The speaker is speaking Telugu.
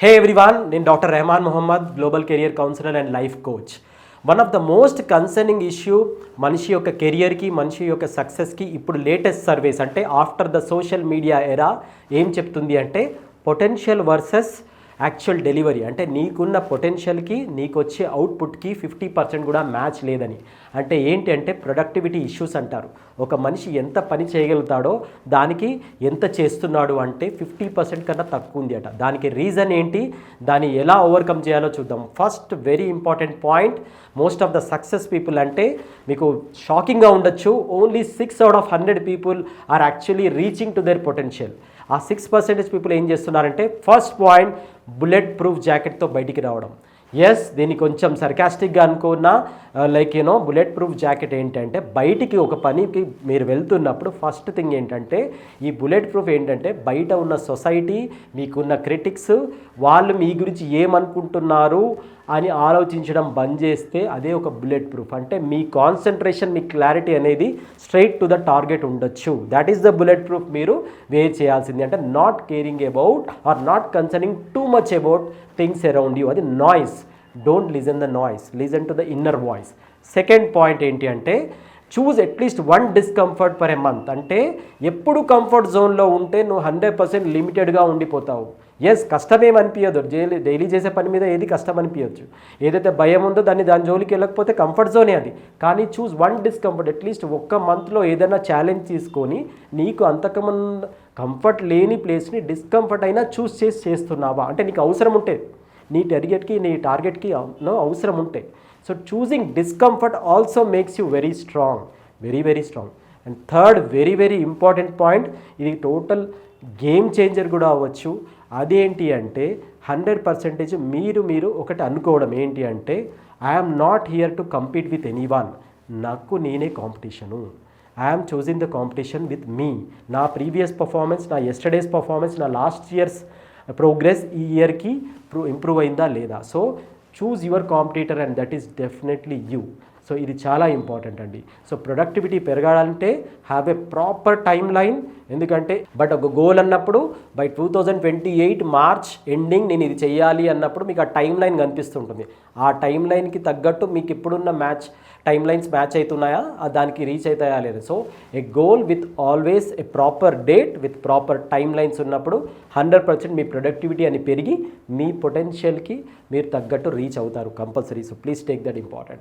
హే ఎవ్రీవాన్ నేను doctor Rehman Mohammed global career counsellor and life coach one of the most concerning issue మనిషి యొక్క కెరియర్కి మనిషి యొక్క సక్సెస్కి ఇప్పుడు లేటెస్ట్ సర్వేస్ అంటే after the social media era ఏం చెప్తుంది అంటే పొటెన్షియల్ వర్సెస్ యాక్చువల్ డెలివరీ అంటే నీకున్న పొటెన్షియల్కి నీకు వచ్చే అవుట్పుట్కి ఫిఫ్టీ పర్సెంట్ కూడా మ్యాచ్ లేదని. అంటే ఏంటి అంటే ప్రొడక్టివిటీ ఇష్యూస్ అంటారు. ఒక మనిషి ఎంత పని చేయగలుగుతాడో దానికి ఎంత చేస్తున్నాడు అంటే ఫిఫ్టీ పర్సెంట్ కన్నా తక్కువ ఉంది అట దానికి రీజన్ ఏంటి? దాన్ని ఎలా ఓవర్కమ్ చేయాలో చూద్దాం. First very important point most of the success people అంటే మీకు షాకింగ్గా ఉండొచ్చు. Only six out of hundred people are actually reaching to their potential ఆ సిక్స్ పర్సెంటేజ్ పీపుల్ ఏం చేస్తున్నారంటే ఫస్ట్ పాయింట్ బుల్లెట్ ప్రూఫ్ జాకెట్తో బయటికి రావడం. ఎస్ దీన్ని కొంచెం సర్కాస్టిక్గా అనుకున్నా like you know bullet proof jacket ఏంటంటే బయటికి ఒక పనికి మీరు వెళ్తున్నప్పుడు ఫస్ట్ థింగ్ ఏంటంటే ఈ బుల్లెట్ ప్రూఫ్ ఏంటంటే బయట ఉన్న సొసైటీ మీకున్న క్రిటిక్స్ వాళ్ళు మీ గురించి ఏమనుకుంటున్నారు అని ఆలోచించడం బంద్ చేస్తే అదే ఒక బుల్లెట్ ప్రూఫ్ అంటే మీ కాన్సన్ట్రేషన్ మీ క్లారిటీ అనేది స్ట్రైట్ టు ద టార్గెట్ ఉండొచ్చు. That is the bullet proof మీరు వేర్ చేయాల్సింది. అంటే not caring about or not concerning too much about things around you అది noise don't listen the noise listen to the inner voice second point ఏంటి అంటే choose at least one discomfort per a month అంటే ఎప్పుడు కంఫర్ట్ జోన్లో ఉంటే నువ్వు హండ్రెడ్ పర్సెంట్ లిమిటెడ్గా ఉండిపోతావు. ఎస్ కష్టమేం అనిపించదు డైలీ డైలీ చేసే పని మీద ఏది కష్టం అనిపించచ్చు ఏదైతే భయం ఉందో దాన్ని దాని జోలికి వెళ్ళకపోతే కంఫర్ట్ జోనే అది. కానీ చూస్ వన్ డిస్కంఫర్ట్ అట్లీస్ట్ ఒక్క మంత్లో ఏదైనా ఛాలెంజ్ తీసుకొని నీకు అంతకముందు కంఫర్ట్ లేని ప్లేస్ని డిస్కంఫర్ట్ అయినా చూస్ చేసి చేస్తున్నావా? అంటే నీకు అవసరం ఉంటే. నీ టార్గెట్కి నీ టార్గెట్కి అవసరం ఉంటే. So choosing discomfort also makes you very strong very very strong and third very very important point ఇది టోటల్ గేమ్ చేంజర్ కూడా అవ్వచ్చు. అదేంటి అంటే హండ్రెడ్ పర్సెంటేజ్ మీరు మీరు ఒకటి అనుకోవడం ఏంటి అంటే I'm not here to compete with anyone నాకు నేనే competition I'm choosing the competition with me నా ప్రీవియస్ పర్ఫార్మెన్స్ నా ఎస్టర్డేస్ పర్ఫార్మెన్స్ నా లాస్ట్ ఇయర్స్ ప్రోగ్రెస్ ఈ ఇయర్కి ఇంప్రూవ్ అయిందా లేదా so choose your competitor and that is definitely you so ఇది చాలా ఇంపార్టెంట్ అండి. సో ప్రొడక్టివిటీ పెరగాలంటే have a proper timeline ఎందుకంటే బట్ ఒక గోల్ అన్నప్పుడు by two thousand twenty eight March ending నేను ఇది చేయాలి అన్నప్పుడు మీకు ఆ టైం లైన్ కనిపిస్తుంటుంది. ఆ టైం లైన్కి తగ్గట్టు మీకు ఇప్పుడున్న మ్యాచ్ టైం లైన్స్ మ్యాచ్ అవుతున్నాయా దానికి రీచ్ అవుతాయా లేదు? So a goal with always a proper date with proper timelines ఉన్నప్పుడు హండ్రెడ్ పర్సెంట్ మీ ప్రొడక్టివిటీ అని పెరిగి మీ పొటెన్షియల్కి మీరు తగ్గట్టు రీచ్ అవుతారు compulsory so please take that important